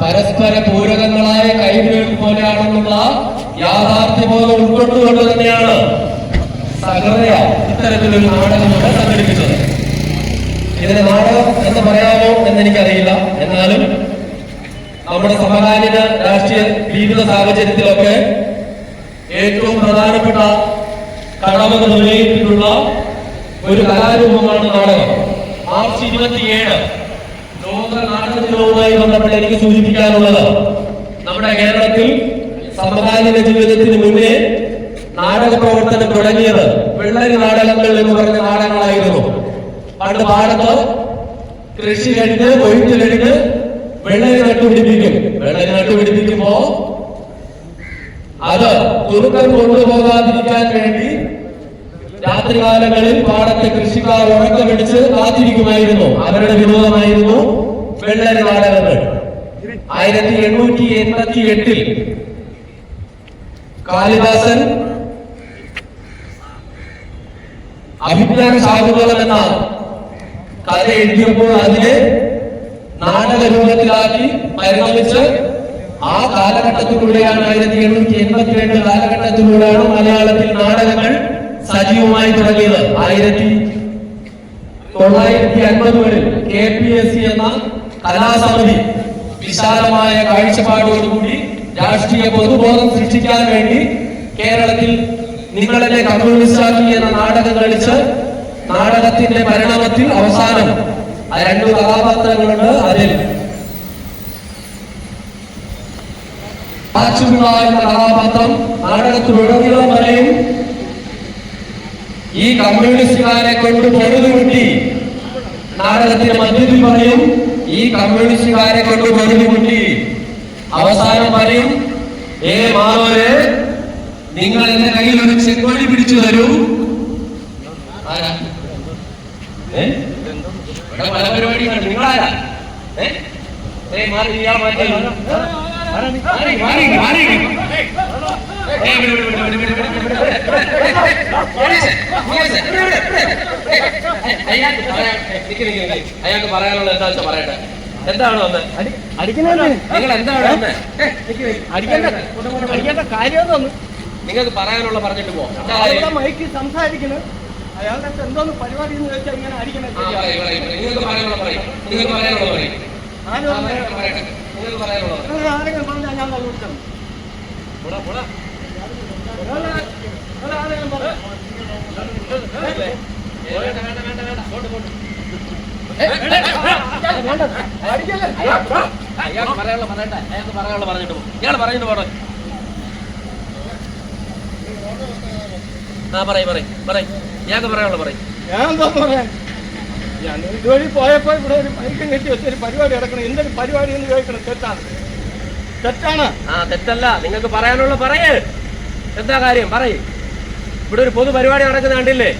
പരസ്പര പൂരകങ്ങളായ കൈകൾ പോലെയാണെന്നുള്ള യാഥാർത്ഥ്യ ബോധം ഉൾക്കൊണ്ടുകൊണ്ട് തന്നെയാണ് ഇത്തരത്തിലൊരു നാടകം ഇവിടെ സംഘടിപ്പിച്ചത്. ഇതിന് നാടകം എന്ന് പറയാമോ എന്ന് എനിക്കറിയില്ല എന്നാലും നമ്മുടെ സമകാലീന രാഷ്ട്രീയ ജീവിത സാഹചര്യത്തിലൊക്കെ ഏറ്റവും പ്രധാനപ്പെട്ട കടമകൾ നിറവേറ്റിയിട്ടുള്ള ഒരു കലാരൂപമാണ് നാടകം. മാർച്ച് ഇരുപത്തിയേഴ്. ലോക നാടക ദിനവുമായി ബന്ധപ്പെട്ട് എനിക്ക് സൂചിപ്പിക്കാനുള്ളത് നമ്മുടെ കേരളത്തിൽ സമകാലീന ജീവിതത്തിന് മുന്നേ നാടക പ്രവർത്തനം തുടങ്ങിയത് വെള്ളരി നാടകങ്ങൾ എന്ന് പറഞ്ഞ നാടകങ്ങളായിരുന്നു. പണ്ട് പാടത്ത് കൃഷി കഴിഞ്ഞ് കൊയ്ത്ത് കഴിഞ്ഞ് വെള്ളരി നട്ടുപിടിപ്പിക്കും. വെള്ളരി നട്ടുപിടിപ്പിക്കുമ്പോ അത് തുറുക്കം കൊണ്ടുപോകാതിരിക്കാൻ വേണ്ടി രാത്രികാലങ്ങളിൽ പാടത്തെ കൃഷിക്കാർ ഉറക്കമിടിച്ച് കാത്തിരിക്കുമായിരുന്നു. അവരുടെ വിനോദമായിരുന്നു വെള്ളരി നാടകങ്ങൾ ആയിരത്തി എണ്ണൂറ്റി എൺപത്തി എട്ടിൽ കാളിദാസൻ അഭിപ്രായ ശാകുന്തളം എന്ന കഥ എഴുതിയപ്പോൾ അതിനെ നാടക രൂപത്തിലാക്കി പരിണമിച്ച് ആ കാലഘട്ടത്തിലൂടെയാണ് ആയിരത്തി എണ്ണൂറ്റി എൺപത്തി രണ്ട് കാലഘട്ടത്തിലൂടെയാണ് മലയാളത്തിൽ നാടകങ്ങൾ സജീവമായി തുടങ്ങിയത്. ആയിരത്തി തൊള്ളായിരത്തി അൻപതുകളിൽ കെ പി എസ് സി എന്ന കലാസമിതി വിശാലമായ കാഴ്ചപ്പാടോടുകൂടി രാഷ്ട്രീയ പൊതുബോധം സൃഷ്ടിക്കാൻ വേണ്ടി കേരളത്തിൽ നിങ്ങളെ കമ്മ്യൂണിസ്റ്റാക്കി എന്ന നാടകം കളിച്ച് നാടകത്തിന്റെ പരിണാമത്തിൽ അവസാനം രണ്ടു കഥാപാത്രങ്ങളുണ്ട് അതിൽ. കഥാപാത്രം നാടകത്തിലുടനീളം വരെയും ഈ കമ്മ്യൂണിസ്റ്റുകാരെ കൊണ്ട് പൊഴുതുകൂട്ടി നാടകത്തിന്റെ മധ്യത്തിൽ പറയും ഈ കമ്മ്യൂണിസ്റ്റുകാരെ കൊണ്ട് പൊറുതുമുട്ടി അവസാനം പറയും ഏ മാവരെ നിങ്ങൾ എന്റെ കയ്യിൽ ഒരു ചെങ്കോഴി പിടിച്ചു തരൂ പല പരിപാടി നിങ്ങളാരാ. അയാൾക്ക് പറയാനുള്ള എന്താ വെച്ചാൽ പറയട്ടെ എന്താണ് നിങ്ങൾ എന്താണ് നിങ്ങൾക്ക് പറയാനുള്ള പറഞ്ഞിട്ട് പോ എന്താ മൈക്ക് എന്തോന്ന് പറയാനുള്ള പറയും നിങ്ങൾക്ക് പറയാനുള്ള ഞാൻ ഞാൻ ഇതുവഴി പോയപ്പോ ഇവിടെ ഒരു മൈക്കും കെട്ടി വെച്ചൊരു പരിപാടി നടക്കണം എന്തൊരു പരിപാടി എന്ന് ചോദിക്കണം തെറ്റാണ് തെറ്റാണ് ആ തെറ്റല്ല നിങ്ങൾക്ക് പറയാനുള്ള പറയേ എന്താ കാര്യം പറയ് ഇവിടെ ഒരു പൊതു പരിപാടി നടക്കുന്ന കണ്ടില്ലേ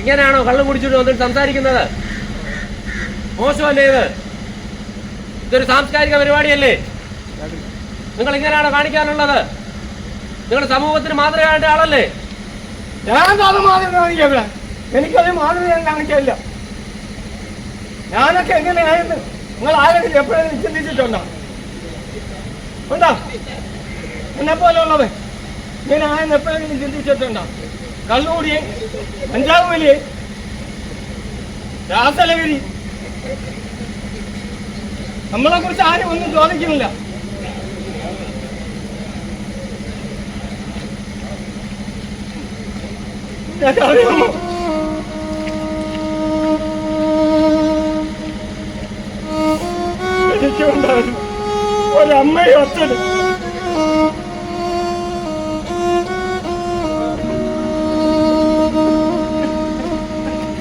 ഇങ്ങനെയാണോ കള്ളം കുടിച്ചിട്ട് വന്നിട്ട് സംസാരിക്കുന്നത്? മോശമല്ലേ ഇത്? ഇതൊരു സാംസ്കാരിക പരിപാടിയല്ലേ? നിങ്ങൾ ഇങ്ങനെയാണോ കാണിക്കാനുള്ളത്? നിങ്ങൾ സമൂഹത്തിന് മാതൃകയായിട്ട് ആളല്ലേ? ഞാൻ അത് മാതൃക എനിക്കത് മാതൃക ഞാൻ കാണിക്കില്ല ഞാനൊക്കെ എങ്ങനെയായിരുന്നു? നിങ്ങൾ ആരെങ്കിലും എപ്പോഴും ചിന്തിച്ചിട്ടുണ്ടോ? ഉണ്ടോ? എന്നെ ഉള്ളത് ഇങ്ങനെ ആയെന്ന് എപ്പോഴെങ്കിലും ചിന്തിച്ചിട്ടുണ്ടോ? കള്ളുകൂടിയെ കഞ്ചാവ് വലിയ രാസലഹരി. നമ്മളെ കുറിച്ച് ആരും ഒന്നും ചോദിക്കുന്നില്ല. ഒരമ്മയും അച്ഛനും